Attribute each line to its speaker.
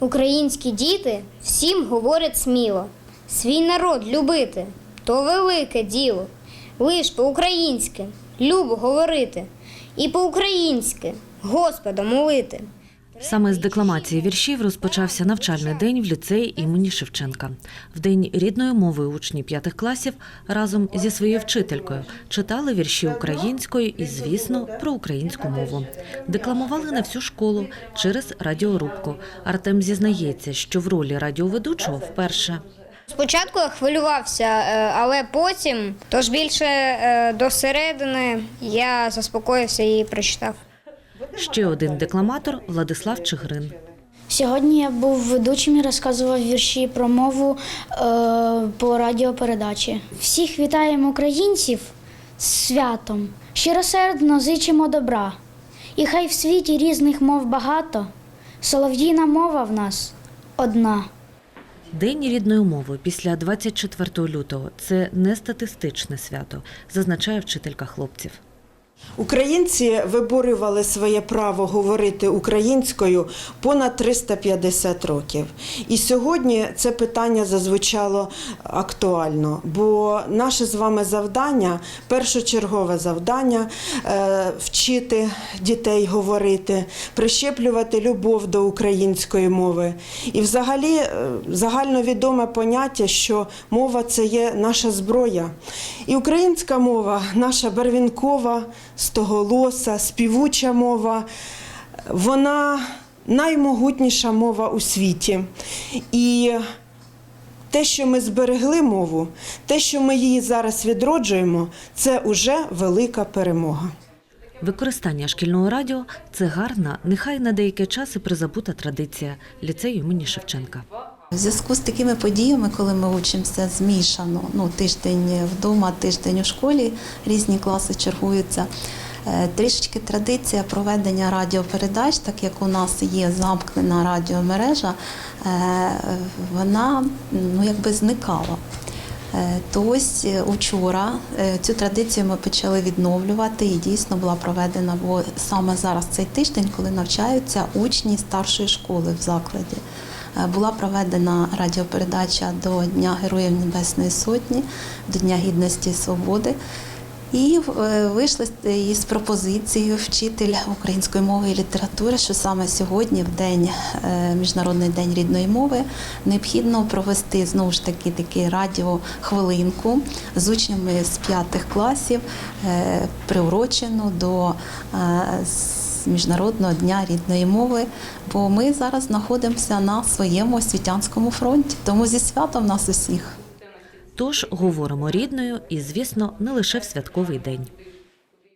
Speaker 1: Українські діти всім говорять сміло. Свій народ любити то велике діло. Лиш по-українськи любо говорити, і по-українськи Господа молити.
Speaker 2: Саме з декламації віршів розпочався навчальний день в ліцеї імені Шевченка. В день рідної мови учні п'ятих класів разом зі своєю вчителькою читали вірші українською і, звісно, про українську мову. Декламували на всю школу через радіорубку. Артем зізнається, що в ролі радіоведучого вперше.
Speaker 1: Спочатку я хвилювався, е, але потім, тож більше е, до середини, я заспокоївся і прочитав.
Speaker 2: Ще один декламатор Владислав Чигрин.
Speaker 3: Сьогодні я був ведучим і розказував вірші про мову е, по радіопередачі. Всіх вітаємо українців з святом. Щиросердно зичимо добра. І хай в світі різних мов багато. Солов'їна мова в нас одна.
Speaker 2: День рідної мови після 24 лютого це не статистичне свято, зазначає вчителька хлопців.
Speaker 4: Українці виборювали своє право говорити українською понад 350 років. І сьогодні це питання зазвучало актуально, бо наше з вами завдання, першочергове завдання е, вчити дітей говорити, прищеплювати любов до української мови. І взагалі е, загальновідоме поняття, що мова це є наша зброя. І українська мова, наша барвінкова, стоголоса, співуча мова, вона наймогутніша мова у світі. І те, що ми зберегли мову, те, що ми її зараз відроджуємо, це уже велика перемога.
Speaker 2: Використання шкільного радіо це гарна, нехай на деякий час і призабута традиція ліцею імені Шевченка.
Speaker 5: В зв'язку з такими подіями, коли ми учимося змішано, ну тиждень вдома, тиждень у школі, різні класи чергуються. е, Трішечки традиція проведення радіопередач, так як у нас є замкнена радіомережа, е, вона ну, якби зникала. Е, То ось учора цю традицію ми почали відновлювати і дійсно була проведена, бо саме зараз цей тиждень, коли навчаються учні старшої школи в закладі. Е, Була проведена радіопередача до Дня Героїв Небесної Сотні, до Дня Гідності і Свободи. І е, вийшли із пропозицією вчитель української мови і літератури, що саме сьогодні, в день е, Міжнародний день рідної мови, необхідно провести знову ж таки таки радіохвилинку з учнями з п'ятих класів, приурочену до Міжнародного дня рідної мови, бо ми зараз знаходимося на своєму освітянському фронті. Тому зі святом нас усіх.
Speaker 2: Тож говоримо рідною і, звісно, не лише в святковий день.